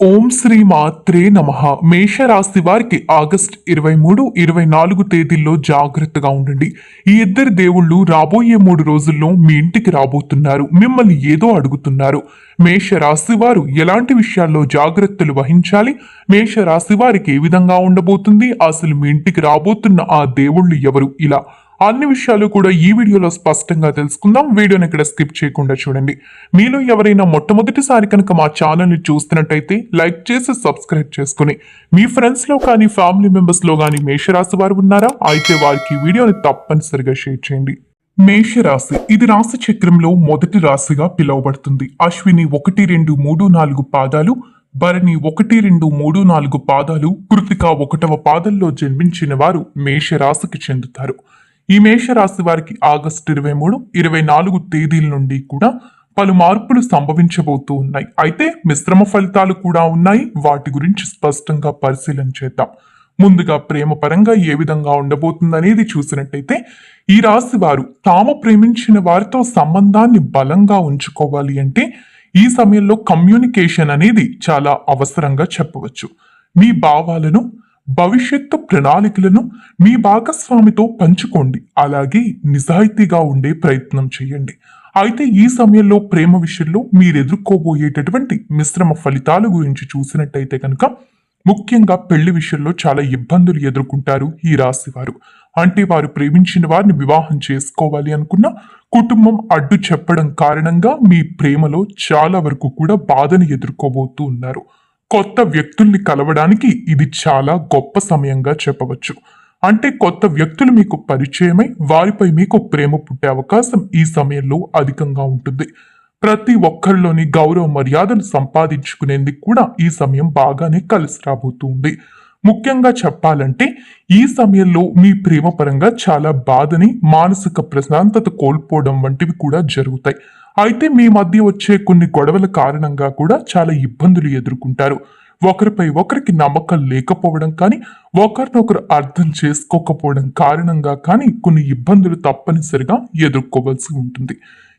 ఓం శ్రీ మాత్రే నమ. మేషరాశి వారికి ఆగస్ట్ ఇరవై మూడు ఇరవై నాలుగు తేదీల్లో జాగ్రత్తగా ఉండండి. ఈ ఇద్దరు దేవుళ్ళు రాబోయే మూడు రోజుల్లో మీ ఇంటికి రాబోతున్నారు. మిమ్మల్ని ఏదో అడుగుతున్నారు. మేషరాశి వారు ఎలాంటి విషయాల్లో జాగ్రత్తలు వహించాలి? మేషరాశి వారికి ఏ విధంగా ఉండబోతుంది? అసలు మీ ఇంటికి రాబోతున్న ఆ దేవుళ్ళు ఎవరు? ఇలా అన్ని విషయాలు కూడా ఈ వీడియోలో స్పష్టంగా తెలుసుకుందాం. వీడియోని ఇక్కడ స్కిప్ చేయకుండా చూడండి. మీలో ఎవరైనా మొట్టమొదటిసారి కనుక మా ఛానల్ని చూస్తున్నట్టయితే లైక్ చేసి సబ్స్క్రైబ్ చేసుకుని మీ ఫ్రెండ్స్లో కానీ ఫ్యామిలీ మెంబర్స్లో కానీ మేషరాశి వారు ఉన్నారా? అయితే వారికి వీడియోని తప్పనిసరిగా షేర్ చేయండి. మేషరాశి ఇది రాశి చక్రంలో మొదటి రాశిగా పిలువబడుతుంది. అశ్విని ఒకటి రెండు మూడు నాలుగు పాదాలు భరణి ఒకటి రెండు మూడు నాలుగు పాదాలు కృతిక ఒకటవ పాదంలో జన్మించిన వారు మేషరాశికి చెందుతారు. ఈ మేషరాశి వారికి ఆగస్టు ఇరవై మూడు ఇరవై నాలుగు తేదీల నుండి కూడా పలు మార్పులు సంభవించబోతూ ఉన్నాయి. అయితే మిశ్రమ ఫలితాలు కూడా ఉన్నాయి. వాటి గురించి స్పష్టంగా పరిశీలన చేద్దాం. ముందుగా ప్రేమ పరంగా ఏ విధంగా ఉండబోతుందనేది చూసినట్టయితే ఈ రాశి వారు తాము ప్రేమించిన వారితో సంబంధాన్ని బలంగా ఉంచుకోవాలి అంటే ఈ సమయంలో కమ్యూనికేషన్ అనేది చాలా అవసరంగా చెప్పవచ్చు. మీ భావాలను భవిష్యత్తు ప్రణాళికలను మీ భాగస్వామితో పంచుకోండి. అలాగే నిజాయితీగా ఉండే ప్రయత్నం చేయండి. అయితే ఈ సమయంలో ప్రేమ విషయంలో మీరు ఎదుర్కోబోయేటటువంటి మిశ్రమ ఫలితాల గురించి చూసినట్టయితే కనుక ముఖ్యంగా పెళ్ళి విషయంలో చాలా ఇబ్బందులు ఎదుర్కొంటారు ఈ రాశి వారు అంటే వారు ప్రేమించిన వారిని వివాహం చేసుకోవాలి అనుకున్న కుటుంబం అడ్డు చెప్పడం కారణంగా మీ ప్రేమలో చాలా వరకు కూడా బాధను ఎదుర్కోబోతూ ఉన్నారు. కొత్త వ్యక్తుల్ని కలవడానికి ఇది చాలా గొప్ప సమయంగా చెప్పవచ్చు. అంటే కొత్త వ్యక్తులు మీకు పరిచయమై వారిపై మీకు ప్రేమ పుట్టే అవకాశం ఈ సమయంలో అధికంగా ఉంటుంది. ప్రతి ఒక్కరిలోని గౌరవ మర్యాదలు సంపాదించుకునేందుకు కూడా ఈ సమయం బాగానే కలిసి రాబోతుంది. ముఖ్యంగా చెప్పాలంటే ఈ సమయంలో మీ ప్రేమ పరంగా చాలా బాధని మానసిక ప్రశాంతత కోల్పోవడం వంటివి కూడా జరుగుతాయి. అయితే మీ మధ్య వచ్చే కొన్ని గొడవల కారణంగా కూడా చాలా ఇబ్బందులు ఎదుర్కొంటారు. ఒకరిపై ఒకరికి నమ్మకం లేకపోవడం కానీ ఒకరినొకరు అర్థం చేసుకోకపోవడం కారణంగా కానీ కొన్ని ఇబ్బందులు తప్పనిసరిగా ఎదుర్కోవాల్సి ఉంటుంది.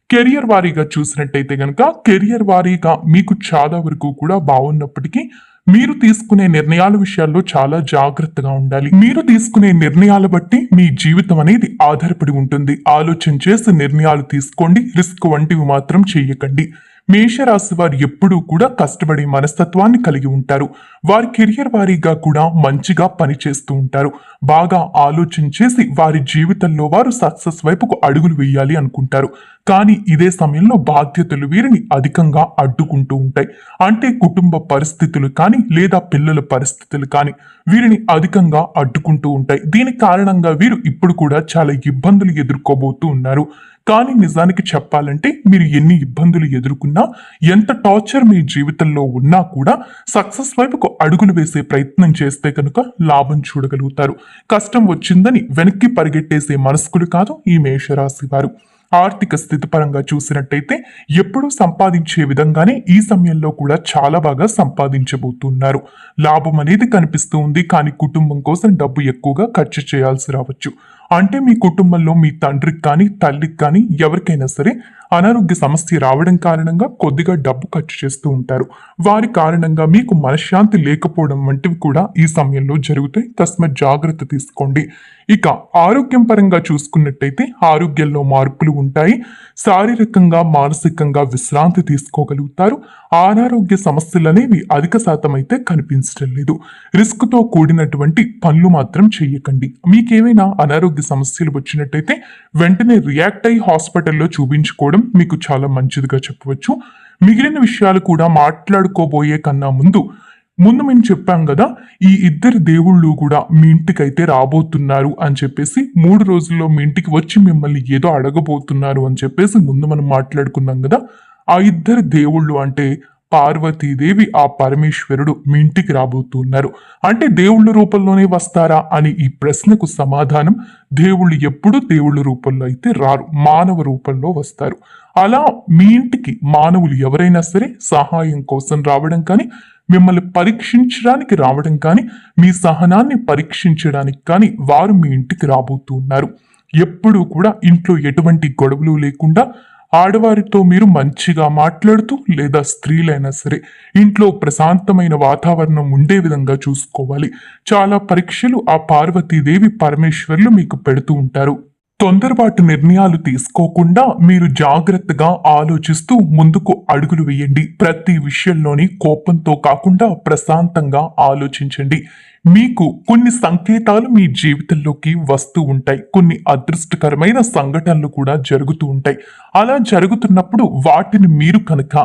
కెరియర్ వారీగా చూసినట్టయితే కనుక కెరియర్ వారీగా మీకు చాలా వరకు కూడా బాగున్నప్పటికీ మీరు తీసుకునే నిర్ణయాల విషయాల్లో చాలా జాగ్రత్తగా ఉండాలి. మీరు తీసుకునే నిర్ణయాల బట్టి మీ జీవితం అనేది ఆధారపడి ఉంటుంది. ఆలోచన చేసి నిర్ణయాలు తీసుకోండి. రిస్క్ వంటివి మాత్రం చేయకండి. మేషరాశి వారు ఎప్పుడూ కూడా కష్టపడే మనస్తత్వాన్ని కలిగి ఉంటారు. వారి కెరియర్ వారీగా కూడా మంచిగా పనిచేస్తూ ఉంటారు. బాగా ఆలోచించేసి వారి జీవితంలో వారు సక్సెస్ వైపుకు అడుగులు వేయాలి అనుకుంటారు. కానీ ఇదే సమయంలో బాధ్యతలు వీరిని అధికంగా అడ్డుకుంటూ ఉంటాయి. అంటే కుటుంబ పరిస్థితులు కానీ లేదా పిల్లల పరిస్థితులు కానీ వీరిని అధికంగా అడ్డుకుంటూ ఉంటాయి. దీని కారణంగా వీరు ఇప్పుడు కూడా చాలా ఇబ్బందులు ఎదుర్కోబోతూ ఉన్నారు. కానీ నిజానికి చెప్పాలంటే మీరు ఎన్ని ఇబ్బందులు ఎదుర్కొన్నా ఎంత టార్చర్ మీ జీవితంలో ఉన్నా కూడా సక్సెస్ వైపుకు అడుగులు వేసే ప్రయత్నం చేస్తే కనుక లాభం చూడగలుగుతారు. కష్టం వచ్చిందని వెనక్కి పరిగెట్టేసే మనస్కులు కాదు ఈ మేషరాశి వారు. ఆర్థిక స్థితి పరంగా చూసినట్టయితే ఎప్పుడూ సంపాదించే విధంగానే ఈ సమయంలో కూడా చాలా బాగా సంపాదించబోతున్నారు. లాభం అనేది కనిపిస్తూ ఉంది కానీ కుటుంబం కోసం డబ్బు ఎక్కువగా ఖర్చు చేయాల్సి రావచ్చు. అంటే మీ కుటుంబంలో మీ తండ్రికి కానీ తల్లికి కానీ ఎవరికైనా సరే అనారోగ్య సమస్య రావడం కారణంగా కొద్దిగా డబ్బు ఖర్చు చేస్తూ ఉంటారు. వారి కారణంగా మీకు మనశ్శాంతి లేకపోవడం వంటివి కూడా ఈ సమయంలో జరుగుతాయి. తస్మత్ జాగ్రత్త తీసుకోండి. ఇక ఆరోగ్యం పరంగా చూసుకున్నట్టయితే ఆరోగ్యంలో మార్పులు ఉంటాయి. శారీరకంగా మానసికంగా విశ్రాంతి తీసుకోగలుగుతారు. అనారోగ్య సమస్యలు అనేవి అధిక శాతం అయితే కనిపించడం లేదు. రిస్క్తో కూడినటువంటి పనులు మాత్రం చేయకండి. మీకేమైనా అనారోగ్య సమస్యలు వచ్చినట్టయితే వెంటనే రియాక్ట్ అయ్యి హాస్పిటల్లో చూపించుకోవడం మీకు చాలా మంచిదిగా చెప్పవచ్చు. మిగిలిన విషయాలు కూడా మాట్లాడుకోబోయే కన్నా ముందు ముందు మేము చెప్పాం కదా ఈ ఇద్దరు దేవుళ్ళు కూడా మీ ఇంటికైతే రాబోతున్నారు అని చెప్పేసి మూడు రోజుల్లో మీ ఇంటికి వచ్చి మిమ్మల్ని ఏదో అడగబోతున్నారు అని చెప్పేసి ముందు మనం మాట్లాడుకున్నాం కదా ఆ ఇద్దరు దేవుళ్ళు అంటే పార్వతీదేవి ఆ పరమేశ్వరుడు మీ ఇంటికి రాబోతున్నారు. అంటే దేవుళ్ళ రూపంలోనే వస్తారా అని ఈ ప్రశ్నకు సమాధానం దేవుళ్ళు ఎప్పుడు దేవుళ్ళ రూపంలో అయితే రారు. మానవ రూపంలో వస్తారు. అలా మీ ఇంటికి మానవులు ఎవరైనా సరే సహాయం కోసం రావడం కానీ మిమ్మల్ని పరీక్షించడానికి రావడం కానీ మీ సహనాన్ని పరీక్షించడానికి కానీ వారు మీ ఇంటికి రాబోతున్నారు. ఎప్పుడూ కూడా ఇంట్లో ఎటువంటి గొడవలు లేకుండా ఆడవారితో మీరు మంచిగా మాట్లాడుతూ లేదా స్త్రీలైనా సరే ఇంట్లో ప్రశాంతమైన వాతావరణం ఉండే విధంగా చూసుకోవాలి. చాలా పరీక్షలు ఆ పార్వతీదేవి పరమేశ్వర్లు మీకు పెడుతూ ఉంటారు. తొందరపాటు నిర్ణయాలు తీసుకోకుండా మీరు జాగ్రత్తగా ఆలోచిస్తూ ముందుకు అడుగులు వేయండి. ప్రతి విషయంలోని కోపంతో కాకుండా ప్రశాంతంగా ఆలోచించండి. మీకు కొన్ని సంకేతాలు మీ జీవితంలోకి వస్తూ ఉంటాయి. కొన్ని అదృష్టకరమైన సంఘటనలు కూడా జరుగుతూ ఉంటాయి. అలా జరుగుతున్నప్పుడు వాటిని మీరు కనుక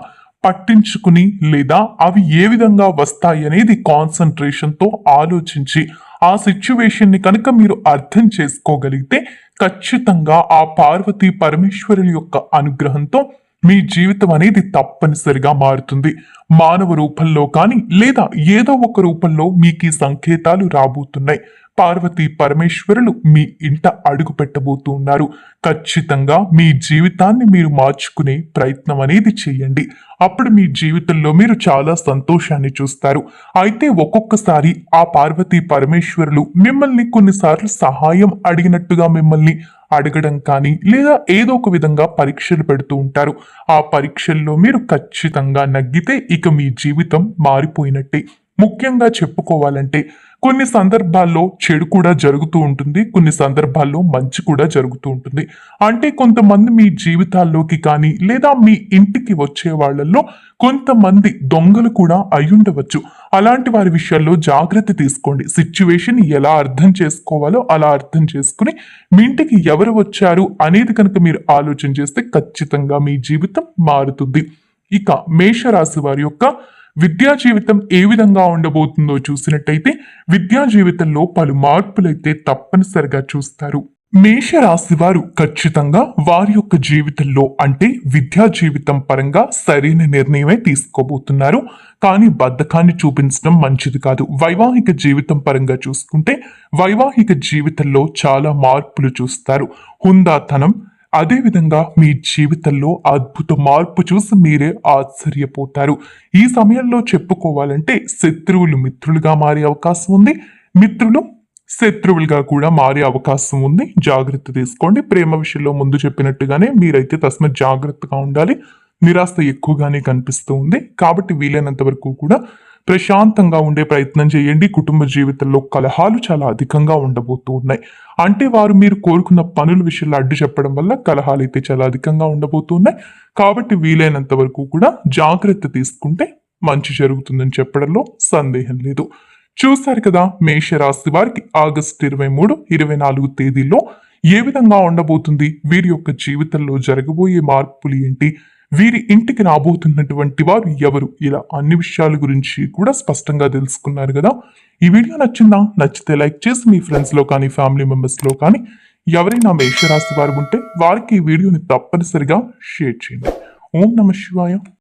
పట్టించుకుని లేదా అవి ఏ విధంగా వస్తాయి అనేది కాన్సన్ట్రేషన్తో ఆలోచించి ఆ సిచ్యువేషన్ని కనుక మీరు అర్థం చేసుకోగలిగితే ఖచ్చితంగా ఆ పార్వతీ పరమేశ్వరుల యొక్క అనుగ్రహంతో మీ జీవితం అనేది తప్పనిసరిగా మారుతుంది. మానవ రూపంలో కానీ లేదా ఏదో ఒక రూపంలో మీకు ఈ సంకేతాలు రాబోతున్నాయి. పార్వతీ పరమేశ్వరులు మీ ఇంట అడుగు పెట్టబోతూ ఉన్నారు ఖచ్చితంగా మీ జీవితాన్ని మీరు మార్చుకునే ప్రయత్నం అనేది చేయండి. అప్పుడు మీ జీవితంలో మీరు చాలా సంతోషాన్ని చూస్తారు. అయితే ఒక్కొక్కసారి ఆ పార్వతీ పరమేశ్వరులు మిమ్మల్ని కొన్నిసార్లు సహాయం అడిగినట్టుగా మిమ్మల్ని అడగడం కానీ లేదా ఏదో ఒక విధంగా పరీక్షలు పెడుతూ ఉంటారు. ఆ పరీక్షల్లో మీరు ఖచ్చితంగా నగ్గితే ఇక మీ జీవితం మారిపోయినట్టే. ముఖ్యంగా చెప్పుకోవాలంటే కొన్ని సందర్భాల్లో చెడు కూడా జరుగుతూ ఉంటుంది కొన్ని సందర్భాల్లో మంచి కూడా జరుగుతూ ఉంటుంది. అంటే కొంతమంది మీ జీవితాల్లోకి కానీ లేదా మీ ఇంటికి వచ్చే వాళ్ళల్లో కొంతమంది దొంగలు కూడా అయ్యుండవచ్చు అలాంటి వారి విషయాల్లో జాగ్రత్త తీసుకోండి. సిచ్యువేషన్ ఎలా అర్థం చేసుకోవాలో అలా అర్థం చేసుకుని మీ ఇంటికి ఎవరు వచ్చారు అనేది కనుక మీరు ఆలోచన చేస్తే ఖచ్చితంగా మీ జీవితం మారుతుంది. ఇక మేషరాశి వారి యొక్క విద్యా జీవితం ఏ విధంగా ఉండబోతుందో చూసినట్టయితే విద్యా జీవితంలో పలు మార్పులైతే తప్పనిసరిగా చూస్తారు. మేషరాశి వారు ఖచ్చితంగా వారి యొక్క జీవితంలో అంటే విద్యా జీవితం పరంగా సరైన నిర్ణయమే తీసుకోబోతున్నారు. కానీ బద్ధకాన్ని చూపించడం మంచిది కాదు. వైవాహిక జీవితం పరంగా చూసుకుంటే వైవాహిక జీవితంలో చాలా మార్పులు చూస్తారు. హుందాతనం అదేవిధంగా మీ జీవితంలో అద్భుత మార్పు చూసి మీరే ఆశ్చర్యపోతారు. ఈ సమయంలో చెప్పుకోవాలంటే శత్రువులు మిత్రులుగా మారే అవకాశం ఉంది. మిత్రులు శత్రువులుగా కూడా మారే అవకాశం ఉంది. జాగ్రత్త తీసుకోండి. ప్రేమ విషయంలో ముందు చెప్పినట్టుగానే మీరైతే తస్మ జాగ్రత్తగా ఉండాలి. నిరాశ ఎక్కువగానే కనిపిస్తూ ఉంది. కాబట్టి వీలైనంత వరకు కూడా ప్రశాంతంగా ఉండే ప్రయత్నం చేయండి. కుటుంబ జీవితంలో కలహాలు చాలా అధికంగా ఉండబోతూ ఉన్నాయి అంటే వారు మీరు కోరుకున్న పనుల విషయంలో అడ్డు చెప్పడం వల్ల కలహాలు అయితే చాలా అధికంగా ఉండబోతున్నాయి. కాబట్టి వీలైనంత వరకు కూడా జాగ్రత్త తీసుకుంటే మంచి జరుగుతుందని చెప్పడంలో సందేహం లేదు. చూశారు కదా మేషరాశి వారికి ఆగస్టు ఇరవై మూడు ఇరవై నాలుగు తేదీల్లో ఏ విధంగా ఉండబోతుంది? వీరి యొక్క జీవితంలో జరగబోయే మార్పులు ఏంటి? వీరి ఇంటికి రాబోతున్నటువంటి వారు ఎవరు? ఇలా అన్ని విషయాల గురించి కూడా స్పష్టంగా తెలుసుకున్నారు కదా. ఈ వీడియో నచ్చిందా? నచ్చితే లైక్ చేసి మీ ఫ్రెండ్స్లో కానీ ఫ్యామిలీ మెంబర్స్లో కానీ ఎవరైనా మేషరాశి వారు ఉంటే వారికి ఈ వీడియోని తప్పనిసరిగా షేర్ చేయండి. ఓం నమ శివాయ.